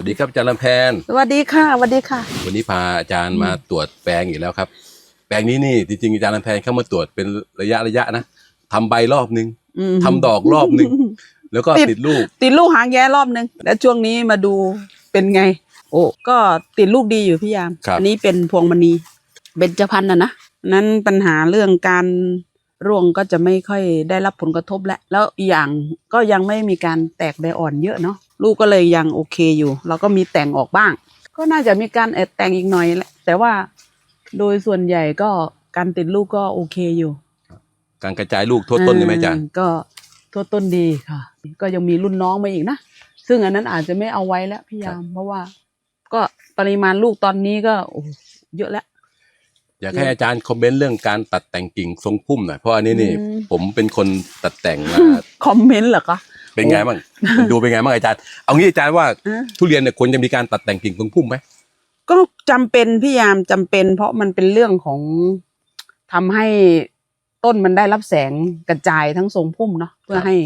สวัสดีครับอาจารย์ลำแพน สวัสดีค่ะสวัสดีค่ะ วันนี้พาอาจารย์มาตรวจแปลงอีกแล้วครับ แปลงนี้นี่จริงๆอาจารย์ลำแพนเข้ามาตรวจเป็นระยะระยะนะทำใบรอบนึงอืมทำดอกรอบนึง แล้วก็ติดติดลูก ติดลูกหางแย้รอบนึง แล้วช่วงนี้มาดูเป็นไง โอ้ก็ติดลูกดีอยู่พี่ยามครับอันี้เป็นพวงมณีเบญจพรรณนะนะนั้นปัญหาเรื่องการร่วงก็จะไม่ค่อยได้รับผลกระทบแล้วแล้วอีกอย่างก็ยังไม่มีการแตกใบอ่อนเยอะเนาะ ลูกก็เลยยังโอเคอยู่ เราก็มีแต่งออกบ้าง ก็น่าจะมีการแอบแต่งอีกหน่อยแหละแต่ว่าโดยส่วนใหญ่ก็การติดลูกก็โอเคอยู่การกระจายลูกทั่วต้นใช่ไหมอาจารย์เก็ทั่วต้นดีค่ะ ก็ยังมีรุ่นน้องมาอีกนะซึ่งอันนั้นอาจจะไม่เอาไว้แล้วพี่ยามเพราะว่า ก็ปริมาณลูกตอนนี้ก็โอ้โหเยอะแล้วอยากให้อาจารย์คอมเมนต์เรื่องการตัดแต่งกิ่งทรงพุ่มหน่อยเพราะอันนี้นี่อืมผมเป็นคนตัดแต่งมาคอมเมนต์เหรอคะ เป็นไงบ้างดูเป็นไงบ้างอาจารย์ เอางี้อาจารย์ว่าอะทุเรียนเนี่ยควรจะมีการตัดแต่งกิ่งทรงพุ่มไหมก็จำเป็นพี่ยามจำเป็น เพราะมันเป็นเรื่องของทำให้ต้นมันได้รับแสงกระจายทั้งทรงพุ่มเนาะเพื่อให้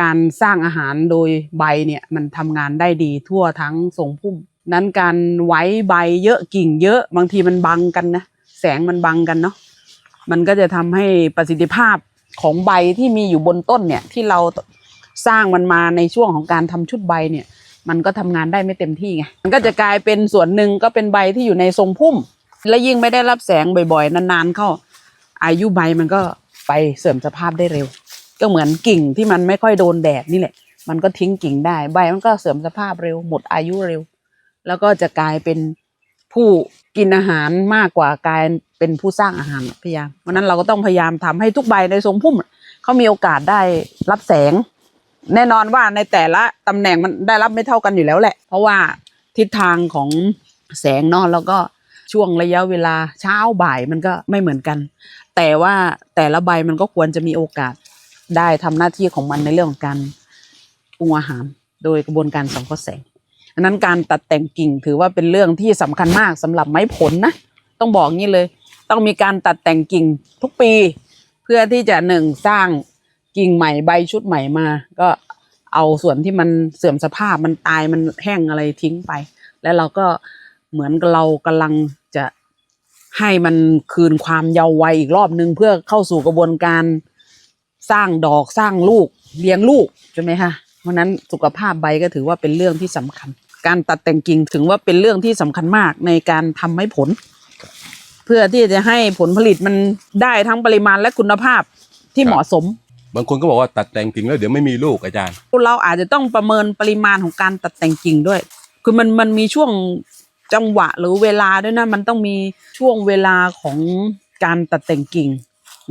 การสร้างอาหารโดยใบเนี่ยมันทำงานได้ดีทั่วทั้งทรงพุ่ม นั้นการไว้ใบเยอะกิ่งเยอะบางทีมันบังกันนะแสงมันบังกันเนาะมันก็จะทำให้ประสิทธิภาพของใบที่มีอยู่บนต้นเนี่ยที่เรา สร้างมันมาในช่วงของการทำชุดใบเนี่ย มันก็ทำงานได้ไม่เต็มที่ไงมันก็จะกลายเป็นส่วนหนึ่งก็เป็นใบที่อยู่ในทรงพุ่ม และยิ่งไม่ได้รับแสงบ่อยๆ นานๆ เข้า อายุใบมันก็ไปเสื่อมสภาพได้เร็ว ก็เหมือนกิ่งที่มันไม่ค่อยโดนแดดนี่แหละ มันก็ทิ้งกิ่งได้ใบมันก็เสื่อมสภาพเร็ว หมดอายุเร็ว แล้วก็จะกลายเป็นผู้กินอาหารมากกว่ากลายเป็นผู้สร้างอาหารพยายามเพราะนั้นเราก็ต้องพยายามทำให้ทุกใบในทรงพุ่มเขามีโอกาสได้รับแสง แน่นอนว่าในแต่ละตำแหน่งมันได้รับไม่เท่ากันอยู่แล้วแหละ เพราะว่าทิศทางของแสงนาะแล้วก็ช่วงระยะเวลาเช้าบ่ายมันก็ไม่เหมือนกัน แต่ว่าแต่ละใบมันก็ควรจะมีโอกาสได้ทำหน้าที่ของมันในเรื่องของการปรุงอาหาร โดยกระบวนการสังเคราะห์แสงอันนั้นการตัดแต่งกิ่งถือว่าเป็นเรื่องที่สำคัญมากสำหรับไม้ผลนะต้องบอกงี้เลย ต้องมีการตัดแต่งกิ่งทุกปี เพื่อที่จะหนึ่งสร้าง กิ่งใหม่ใบชุดใหม่มา ก็เอาส่วนที่มันเสื่อมสภาพมันตายมันแห้งอะไรทิ้งไป แล้วเราก็เหมือนเรากำลังจะให้มันคืนความเยาว์วัยอีกรอบนึงเพื่อเข้าสู่กระบวนการสร้างดอกสร้างลูกเลี้ยงลูกใช่ไหมคะเพราะนั้นสุขภาพใบก็ถือว่าเป็นเรื่องที่สำคัญ การตัดแต่งกิ่งถึงว่าเป็นเรื่องที่สำคัญมากในการทำให้ผล เพื่อที่จะให้ผลผลิตมันได้ทั้งปริมาณและคุณภาพที่เหมาะสม บางคนก็บอกว่าตัดแต่งกิ่งแล้วเดี๋ยวไม่มีลูกอาจารย์ เราอาจจะต้องประเมินปริมาณของการตัดแต่งกิ่งด้วย คือมันมันมีช่วงจังหวะหรือเวลาด้วยนะมันต้องมีช่วงเวลาของการตัดแต่งกิ่ง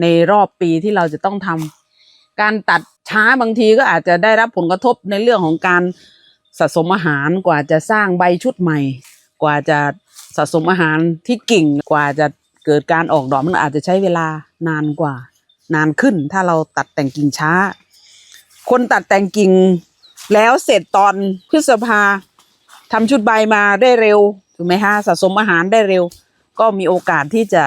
ในรอบปีที่เราจะต้องทำการตัดช้าบางทีก็อาจจะได้รับผลกระทบในเรื่องของการสะสมอาหารกว่าจะสร้างใบชุดใหม่ กว่าจะสะสมอาหารที่กิ่งกว่าจะเกิดการออกดอกมันอาจจะใช้เวลานานกว่า นานขึ้น ถ้าเราตัดแต่งกิ่งช้า คนตัดแต่งกิ่งแล้วเสร็จตอนพฤษภาทำชุดใบมาได้เร็วถูกไหมฮะสะสมอาหารได้เร็ว ก็มีโอกาสที่จะ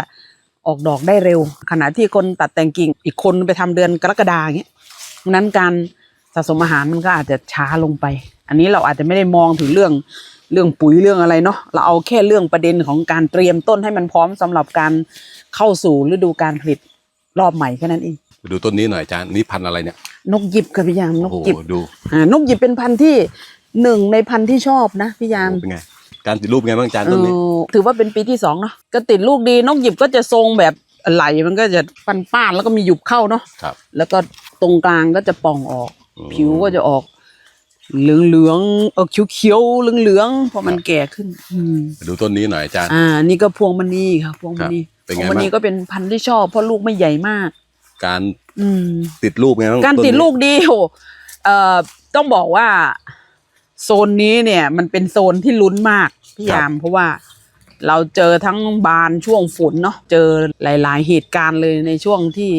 ออกดอกได้เร็ว ขณะที่คนตัดแต่งกิ่งอีกคนไปทำเดือนกรกฎาอย่างเงี้ยนั้นการสะสมอาหารมันก็อาจจะช้าลงไป อันนี้เราอาจจะไม่ได้มองถึงเรื่องเรื่องปุ๋ยเรื่องอะไรเนาะเราเอาแค่เรื่องประเด็นของการเตรียมต้นให้มันพร้อมสำหรับการเข้าสู่ฤดูการผลิต รอบใหม่แค่นั้นเองดูต้นนี้หน่อยอาจารย์นี่พันธุ์อะไรเนี่ย นกหยิบค่ะพี่ยามนโอ้กโหหยิบดูอ่านกหยิบเป็นพันธุ์ที่หนึ่งในพันธุ์ที่ชอบนะพี่ยามเป็นไงการติดรูปเป็นไงบ้างอาจารย์ต้นนี้ เออถือว่าเป็นปีที่สองเนาะก็ติดลูกดีนกหยิบก็จะทรงแบบไหลมันก็จะปันป้านๆแล้วก็มีหยุบเข้าเนาะครับแล้วก็ตรงกลางก็จะป่องออก อืม ผิวก็จะออก เหลืองเหลืองๆเออเขียวเขียวๆเหลืองเหลืองๆเพราะมันแก่ขึ้น อืมดูต้นนี้หน่อยอาจารย์ อ่า นี่ก็พวงมณีค่ะ พวงมณีครับ เป็นพไงวงมณีบ้างก็เป็นพันธุ์ที่ชอบเพราะลูกไม่ใหญ่มาก การอืม ติดรูปไงบ้างการนติดนี้ลูกดีโหเอ่อต้องบอกว่า โซนนี้เนี่ย มันเป็นโซนที่ลุ้นมากพี่ยามเพราะว่าเราเจอทั้งบานช่วงฝนเนาะเจอหลาย ๆ เหตุการณ์เลยในช่วงที่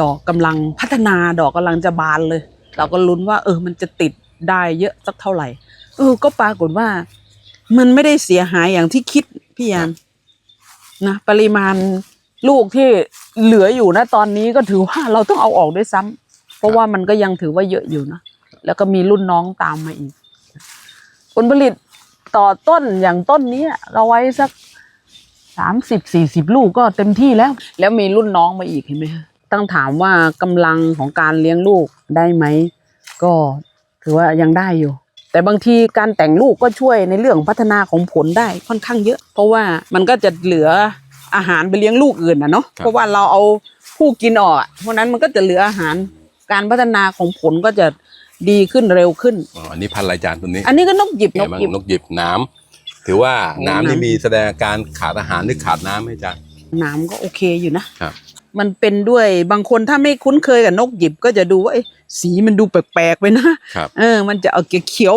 ดอกกำลังพัฒนาดอกกำลังจะบานเลย เราก็ลุ้นว่า เออ มันจะติดได้เยอะสักเท่าไหร่ เออ ก็ปรากฏว่า มันไม่ได้เสียหายอย่างที่คิดพี่ยาม นะปริมาณลูกที่เหลืออยู่นะตอนนี้ก็ถือว่าเราต้องเอาออกด้วยซ้ำเพราะว่ามันก็ยังถือว่าเยอะอยู่นะแล้วก็มีรุ่นน้องตามมาอีก ผลผลิตต่อต้นอย่างต้นนี้เราไว้สักสามสิบสี่สิบลูกก็เต็มที่แล้ว แล้วมีรุ่นน้องมาอีกเห็นไหมต้องถามว่ากำลังของการเลี้ยงลูกได้ไหม ก็ถือว่ายังได้อยู่ แต่บางทีการแต่งลูกก็ช่วยในเรื่องพัฒนาของผลได้ค่อนข้างเยอะ เพราะว่ามันก็จะเหลืออาหารไปเลี้ยงลูกอื่นนะเนาะครับเพราะว่าเราเอาผู้กินออกอะเพราะฉะนั้นมันก็จะเหลืออาหารการพัฒนาของผลก็จะดีขึ้นเร็วขึ้นอ๋ออันนี้พันธุ์อะไรอาจารย์ตัวนี้ อันนี้ก็นกหยิบไงนกบ้างหยิบนกหยิบหน้ำถือว่าโอ้น้ำนี่น้ำมีแสดงอาการขาดอาหารหรือขาดน้ำไหมอาจารย์น้ำก็โอเคอยู่นะครับ มันเป็นด้วยบางคนถ้าไม่คุ้นเคยกับนกหยิบก็จะดูว่าเอ้ยสีมันดูแปลกๆไปนะครับเออ มันจะเอาเขียว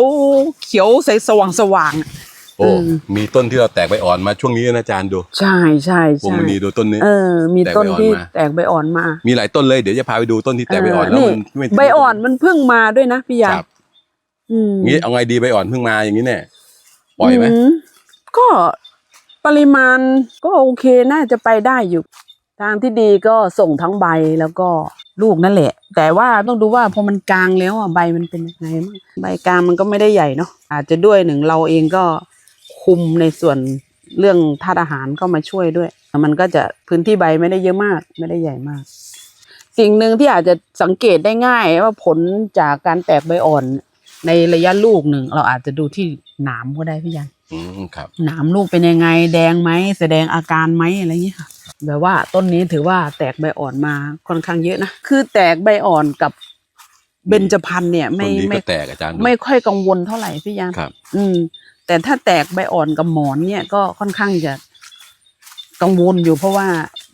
เขียวใสสว่างสว่างๆอะโอ้อืมมีต้นที่เราแตกใบอ่อนมาช่วงนี้นะอาจารย์ดู ใช่ใช่พวงใช่มณีดูต้นนี้เออ มีต้นแตกใบอ่อนที่มาแตกใบอ่อนมา มีหลายต้นเลยเดี๋ยวจะพาไปดูต้นที่แตกใบอ่อนเแล้วมันไม่ใบอ่อนมันเพิ่งมาด้วยนะพี่ยาครับอืมงี้เอาไงดีใบอ่อนเพิ่งมาอย่างนี้เนี่ยปล่อยไหมมก็ปริมาณก็โอเคน่าจะไปได้อยู่ ทางที่ดีก็ส่งทั้งใบแล้วก็ลูกนั่นแหละ แต่ว่าต้องดูว่าพอมันกลางแล้วอะใบมันเป็นยังไงบ้างใบกลางมันก็ไม่ได้ใหญ่เนาะอาจจะด้วยหนึ่งเราเองก็คุมในส่วนเรื่องธาตุอาหารเข้ามาช่วยด้วย มันก็จะพื้นที่ใบไม่ได้เยอะมาก ไม่ได้ใหญ่มาก สิ่งหนึ่งที่อาจจะสังเกตได้ง่ายว่าผลจากการแตกใบอ่อน ในระยะลูกหนึ่งเราอาจจะดูที่หนามก็ได้พี่ยันอืมครับ หนามลูกเป็นยังไง แดงไหมแสดงอาการไหมอะไรอย่างเงี้ยค่ะ แบบว่าต้นนี้ถือว่าแตกใบอ่อนมาค่อนข้างเยอะนะ คือแตกใบอ่อนกับเบญจพรรณเนี่ยต้ไม่นนี้ไม่ก็แตกอาจารย์ดู ไม่ค่อยกังวลเท่าไหร่พี่ยันครับ อืม แต่ถ้าแตกใบอ่อนกับหมอนเนี่ยก็ค่อนข้างจะกังวลอยู่เพราะว่า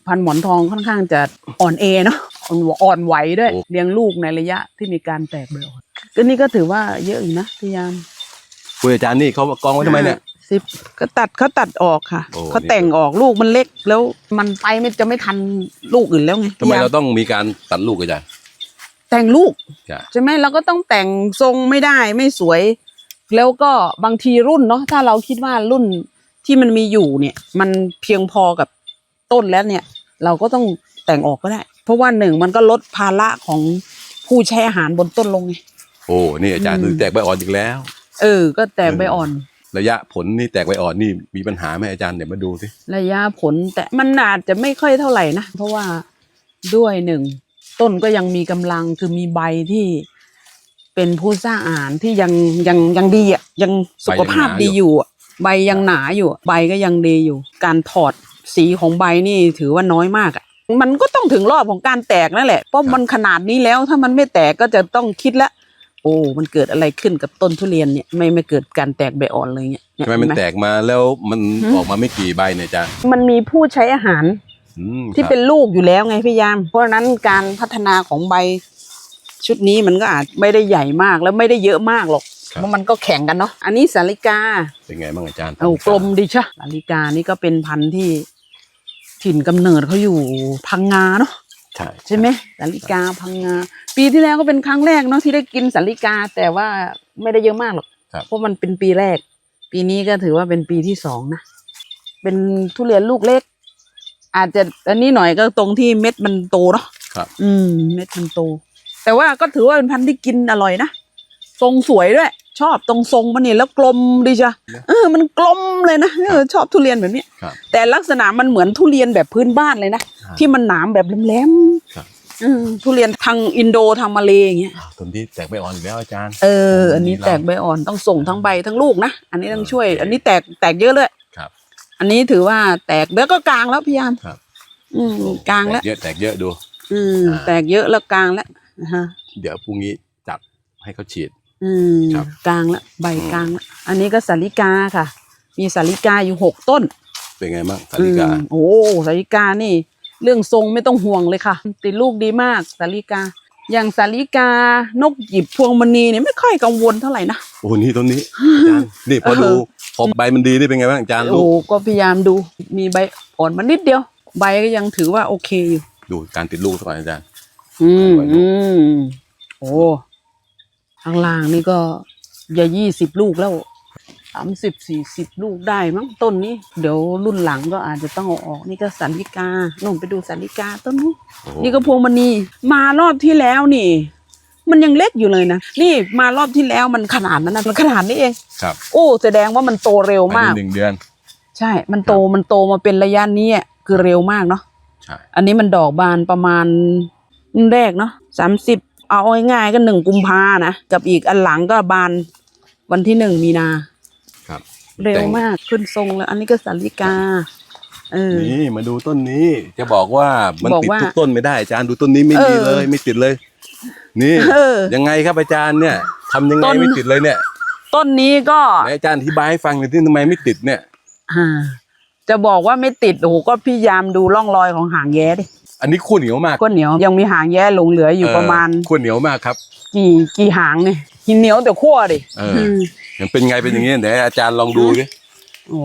พันธุ์หมอนทองค่อนข้างจะอ่อนเอเนาะอ่อนอ่อนไหวด้วยโอ้ เลี้ยงลูกในระยะที่มีการแตกใบอ่อนก็นี่ก็ถือว่าเยอะอยู่นะพี่ยาม คุยอาจารย์นี่เขากองไว้ทำไมเนี่ย สิบก็ตัดเขาตัดออกค่ะโอ้เขาแต่งออกลูกมันเล็กแล้วมันไปไม่จะไม่ทันลูกอื่นแล้วไงทำไมพี่ยเราต้องมีการตัดลูกอาจารย์แต่งลูก จ้ะใช่ไหมเราก็ต้องแต่งทรงไม่ได้ไม่สวย แล้วก็บางทีรุ่นเนาะถ้าเราคิดว่ารุ่นที่มันมีอยู่เนี่ย มันเพียงพอกับต้นแล้วเนี่ย เราก็ต้องแต่งออกก็ได้ เพราะว่าหนึ่งมันก็ลดภาระของผู้ใช้อาหารบนต้นลงไง โอ้นี่อาจารย์อืมดูแตกใบอ่อนอีกแล้ว เออ ก็แตกใบอ่อน ระยะผลนี่แตกใบอ่อนนี่มีปัญหาไหมอาจารย์เดี๋ยวมาดูสิระยะผลแต่มันอาจจะไม่ค่อยเท่าไหร่นะเพราะว่าด้วยหนึ่งต้นก็ยังมีกำลังคือมีใบที่เป็นผู้สร้างอาหารที่ยังยังยังดีอะยังสุขภาพดีอยู่อะใบยังหนาอยู่อะใบก็ยังดีอยู่ การถอดสีของใบนี่ถือว่าน้อยมากอะมันก็ต้องถึงรอบของการแตกนั่นแหละเพราะมันขนาดนี้แล้วถ้ามันไม่แตกก็จะต้องคิดละ โอ้มันเกิดอะไรขึ้นกับต้นทุเรียนเนี่ยไม่ไม่เกิดการแตกใบอ่อนเลยเนี่ยทำไมมันเห็หแตกมาแล้วมันหืมออกมาไม่กี่ใบเนี่ยอาจารย์มันมีผู้ใช้อาหารอืมที่ครับเป็นลูกอยู่แล้วไงพี่ยาม เพราะฉะนั้นการพัฒนาของใบชุดนี้มันก็อาจไม่ได้ใหญ่มากแล้วไม่ได้เยอะมากหรอกเพราะมันก็แข่งกันเนาะอันนี้สาลิกา เป็นไงบ้างอาจารย์เอากลมดีชะสาลิกานี่ก็เป็นพันธุ์ที่ถิ่นกำเนิดเขาอยู่พังงาเนาะ ใช่ใช่ไหมสาลิกาพังงา ปีที่แล้วก็เป็นครั้งแรกเนาะที่ได้กินสาลิกา แต่ว่าไม่ได้เยอะมากหรอกครับเพราะมันเป็นปีแรก ปีนี้ก็ถือว่าเป็นปีที่สองนะเป็นทุเรียนลูกเล็ก อาจจะอันนี้หน่อยก็ตรงที่เม็ดมันโตเนาะครับ อืม เม็ดมันโต แต่ว่าก็ถือว่าเป็นพันธุ์ที่กินอร่อยนะทรงสวยด้วย ชอบตรงทรงมันนี่แล้วกลมดีจ้ะเออมันกลมเลยนะเออชอบทุเรียนแบบเนี้ยครับแต่ลักษณะมันเหมือนทุเรียนแบบพื้นบ้านเลยนะอ่า ที่มันหนามแบบแหลมครับๆอืมทุเรียนทางอินโดทางมาเลอย่างเงี้ยต้นที่แตกใบอ่อนอีกแล้วอาจารย์เออ อันนี้ดีแล้วแตกใบอ่อนต้องส่งทั้งใบทั้งลูกนะอันนี้ต้องเออช่วยโอเคอันนี้แตกแตกเยอะเลยครับ อันนี้ถือว่าแตกแล้วก็กลางแล้วพี่ยามครับ อืมกลางแล้วแตเยอะแตกเยอะดู อืมอ่าแตกเยอะแล้วกลางแล้วนะฮะเดี๋ยวพรุ่งนี้จัดให้เขาฉีด อืมครับกลางแล้วใบอืมกลางแล้วอันนี้ก็สาลิกาค่ะ มีสาลิกาอยู่หกต้น เป็นไงบ้างสาลิกาอืมโอ้สาลิกานี่ เรื่องทรงไม่ต้องห่วงเลยค่ะ ติดลูกดีมากสาลิกา อย่างสาลิกานกหยิบพวงมณีเนี่ยไม่ค่อยกังวลเท่าไหร่นะ โอ้นี่ต้นนี้อาจารย์นี่พอดูเออพอใบมันดีนี่เป็นไงบ้างอาจารย์ลูโอ้กก็พยายามดูมีใบอ่อนมานิดเดียว ใบก็ยังถือว่าโอเคอยู่ ดูการติดลูกสักหน่อยอาจารย์ อืมไว้ลูอืกมโอ้ข้างล่างนี่ก็อย่ายี่สิบลูกแล้ว สามสิบสี่สิบลูกได้มั้งต้นนี้ เดี๋ยวรุ่นหลังก็อาจจะต้องเอาออกนี่ก็สันลิกาลงไปดูสันลิกาต้นนู้นโอ้โห นี่ก็พวงมณีมารอบที่แล้วนี่ มันยังเล็กอยู่เลยนะนี่มารอบที่แล้วมันขนาดนั้นนะมันขนาดนี้เอง ครับโอ้แสดงว่ามันโตเร็วภายมากในหนึ่งเดือน ใช่ มันโตมันโตมาเป็นระยะนี้อะคือเร็วมากเนาะ ใช่ อันนี้มันดอกบานประมาณแรกเนาะสามสิบเอาง่ายๆก็หนึ่งกุมภานะ กับอีกอันหลังก็บานวันที่หนึ่งมีนาครับ เร็วมากขึ้นทรงแล้ว อันนี้ก็สาลิกา เออ นี่มาดูต้นนี้ จะบอกว่ามันบอกติดว่าทุกต้นไม่ได้อาจารย์ดูต้นนี้ไม่เออมีเลยไม่ติดเลย นี่เออยังไงครับอาจารย์เนี่ยทำยังไงต้นไม่ติดเลยเนี่ย ต้นนี้ก็ไหนอาจารย์อธิบายให้ฟังหน่อยที่ทำไมไม่ติดเนี่ยอ่าจะบอกว่าไม่ติดโอ้โหก็พยายามดูร่องรอยของหางแย้ดิอันนี้ขั้วเหนียวมากก้นเหนียวยังมีหางแย้หลงเหลืออยู่เประมาณขั้วเหนียวมากครับ กี่กี่หางเนี่ย หินเหนียวแต่ขั้วดิเออมันเป็นไงเป็นอย่างนี้เดี๋ยวอาจารย์ลองดูดิ โอ้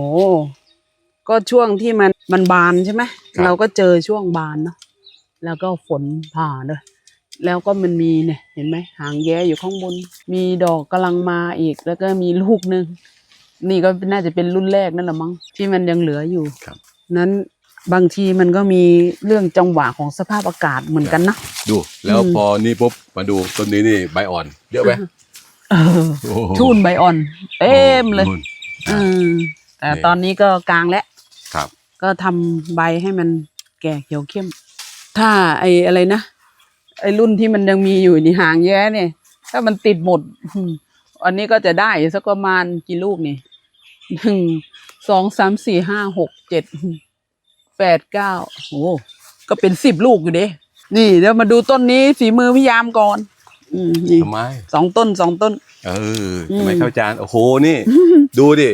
ก็ช่วงที่มันมันบานใช่ไหมครับ เราก็เจอช่วงบานเนาะแล้วก็ฝนผ่าด้วยแล้วก็มันมีเนี่ย เห็นไหมหางแย้อยู่ข้างบน มีดอกกำลังมาอีก แล้วก็มีลูกหนึ่งนี่ก็น่าจะเป็นรุ่นแรกนั่นแหละมั้งที่มันยังเหลืออยู่ครับ นั้นบางทีมันก็มีเรื่องจังหวะของสภาพอากาศเหมือนกันนะ ดู แล้วอืม พอนี่ปุ๊บมาดูต้นนี้นี่ใบอ่อน เยอะไหม เออโอ้โหทุ่นใบอ่อน เต็มเลยนู่น อืมแต่นี่ตอนนี้ก็กลางแล้ว ครับ ก็ทำใบให้มันแก่เขียวเข้ม ถ้าไอ้อะไรนะ ไอ้รุ่นที่มันยังมีอยู่ในหางแย้เนี่ย ถ้ามันติดหมดอืมอันนี้ก็จะได้สักประมาณกี่ลูกนี่หนึ่งสองสามสี่ห้าหกเจ็ดแปดเก้าโอ้ก็เป็นสิบลูกอยู่เด้นี่เดี๋ยวมาดูต้นนี้ฝีมือพี่ยามก่อน อืมนี่ทำไมสองต้นสองต้น เอออืมทำไมครับอาจารย์โอ้โหนี่ ดูดิ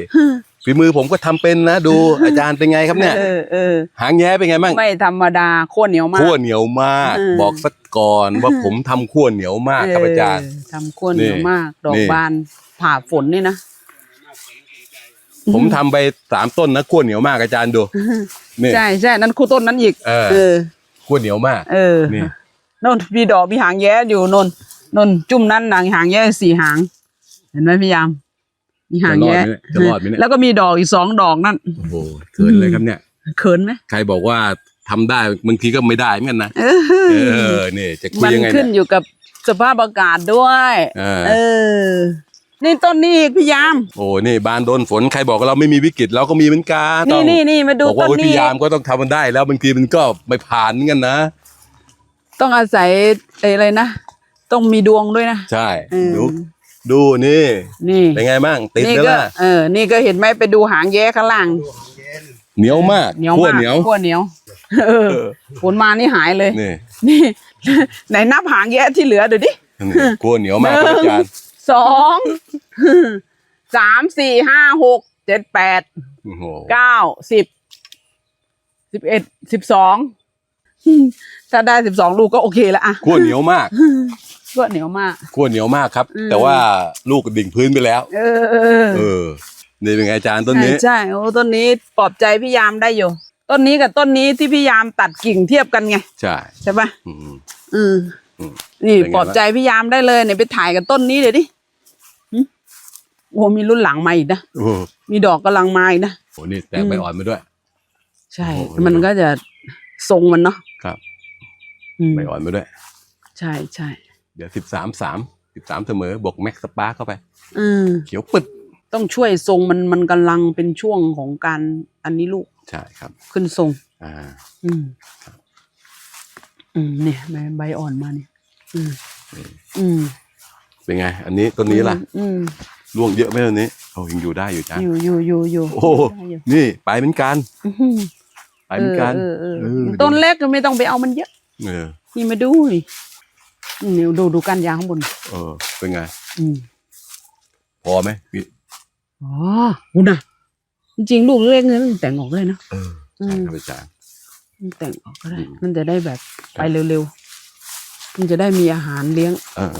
ฝีมือผมก็ทำเป็นนะดูอาจารย์เป็นไงครับเนี่ยเออเออหางแย้เป็นไงบ้างไม่ธรรมดาโคตรเหนียวมากขั้วเหนียวมากเออบอกสักก่อนว่าผมทำขั้วเหนียวมากครับอาจารย์เทำข้นเหนียวมาก ดอนี่กบานผ่าฝนนี่นะผมทำไปสามต้นนะขั้วเหนียวมากอาจารย์ดูนี่ใช่ใช่นั่นคู่ต้นนั้นอีกเออเออขั้วเหนียวมาก เออนี่นนมีดอกมีหางแย้อยู่นน นนจุ่มนั้นหนังหางแย้สี่หาง เห็นไหมพี่ยามมีหางแย้จะรอดไหมเนี่ยจะรอดไหมเนี่ยแล้วก็มีดอกอีกสองดอกนั่นโอ้โหเกินเลยครับเนี่ยเขินไหมใครบอกว่าทำได้บางทีก็ไม่ได้เหมือนกันนะเอเอออนี่จะคุยมันยังไงขึ้นเนี่ยอยู่กับสภาพอากาศด้วยเออเออนี่ต้นนี้อีกพี่ยาม โอ้นี่บานโดนฝนใครบอกว่าเราไม่มีวิกฤตเราก็มีเหมือนกันต้นี่องนี่นี่มาดูบอกต้ว่านวิทนี้ยามก็ต้องทำมันได้ แล้วบางทีมันก็ไม่ผ่านเหมือนกันนะ ต้องอาศัยไอ้อะไรนะ ต้องมีดวงด้วยนะ ใช่เออ ดูดูนี่นี่เป็นไงบ้างติดนี่แล้วก็ล่ะเออ นี่ก็เห็นไหมไปดูหางแย้ข้างล่างเหนียวมากเหนียวขั้วมากเหนียวขั้วเหนียวเออเออฝนมานี่หายเลย นี่นี่ ไหนนับหางแย้ที่เหลือดูดิ นี่ขั้วเหนียวมากครับอาจารย์สองสามสี่ห้าหกเจ็ดแปดโอ้โหเก้าสิบสิบเอ็ดสิบสองถ้าได้สิบสองลูกก็โอเคแล้วอะขั้วเหนียวมาก ก็เหนียวมาก ขั้วเหนียวมากครับ อืม แต่ว่าลูกดิ่งพื้นไปแล้ว เออเออเออ นี่เป็นไงอาจารย์ต้นใช่นี้ใช่โอ้ต้นนี้ปลอบใจพี่ยามได้อยู่ ต้นนี้กับต้นนี้ที่พี่ยามตัดกิ่งเทียบกันไงใช่ใช่ปะอืม อืมอืมนี่เป็นไงปลอบใจพี่ยามได้เลยเนี่ยไปถ่ายกับต้นนี้เดี๋ยวดิหึโอ้มีรุ่นหลังมาอีกนะโอ้โหมีดอกกำลังมาอีกนะ โหนี่แตกใบอ่อนมาด้วย ใช่ โอ้โห มันก็จะทรงมันเนาะครับอืมใบอ่อนมาด้วย ใช่ใช่ เดี๋ยวสิบสามสามสิบสามเสมอบวกแม็กสปาร์เข้าไปอืมเขียวปึดต้องช่วยทรงมันมันกำลังเป็นช่วงของการอันนี้ลูกใช่ครับ ขึ้นทรง อ่า อืมอืมเนี่ยใบใบอ่อนมาเนี่ย อืมอืมเป็นไง อันนี้ต้นนี้ล่ะ อืมร่วงเยอะไหมต้นนี้โอ้ยังอยู่ได้อยู่จ้าอยู่อยู่อยู่อยู่โอ้โหได้อยู่นี่ไปเหมือนกันอื้อหือไปเหมือนกันเออเออเอเอออต้นเล็กก็ไม่ต้องไปเอามันเยอะเออนี่มาดูนี่ นี่ดูดูการยางข้างบน เออ เป็นไง อืมพอไหมพี่อ๋อหูน่ะจริงๆลูกเล็กๆเนี่ยมันแต่งออกได้นะ เออใช่ครับอาจารย์ มันแต่งออกก็ได้ อืม มันจะได้แบบไปเร็วๆ มันจะได้มีอาหารเลี้ยง เออ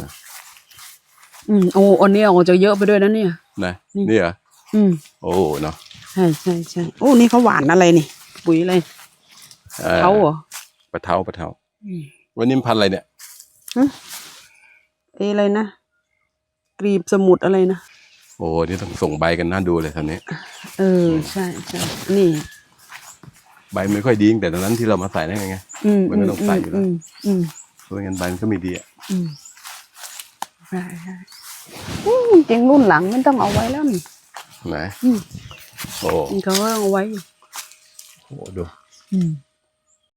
อืมโอ้อันนี้ออกจะเยอะไปด้วยนะเนี่ย นะนี่ นี่เหรออืม โอ้เนาะใช่ใช่ใช่โอ้ นี่เขาหวานอะไรนี่ ปุ๋ยอะไรออเขาเหรอปลาเท้าปลาเท้า อืมวันนี้มันพันธุ์อะไรเนี่ย เอะอะไรนะกรีบสมุดอะไรนะ โอ้นี่ต้องส่งใบกันน่าดูเลยทำนี้ เออ ใช่ใช่นี่ ใบไม่ค่อยดีตั้งแต่ตอนนั้นที่เรามาใส่ได้ไงอืมมันก็ต้องใส่อยู่แล้วอืมอืมเพราะงั้นใบมันก็ไม่ดีอะอืมใช่ใช่อืมจริงรุ่นหลังไม่ต้องเอาไว้แล้วนี่ไหนอืมโอ้เขาก็เอาไว้อยู่โหดู อืม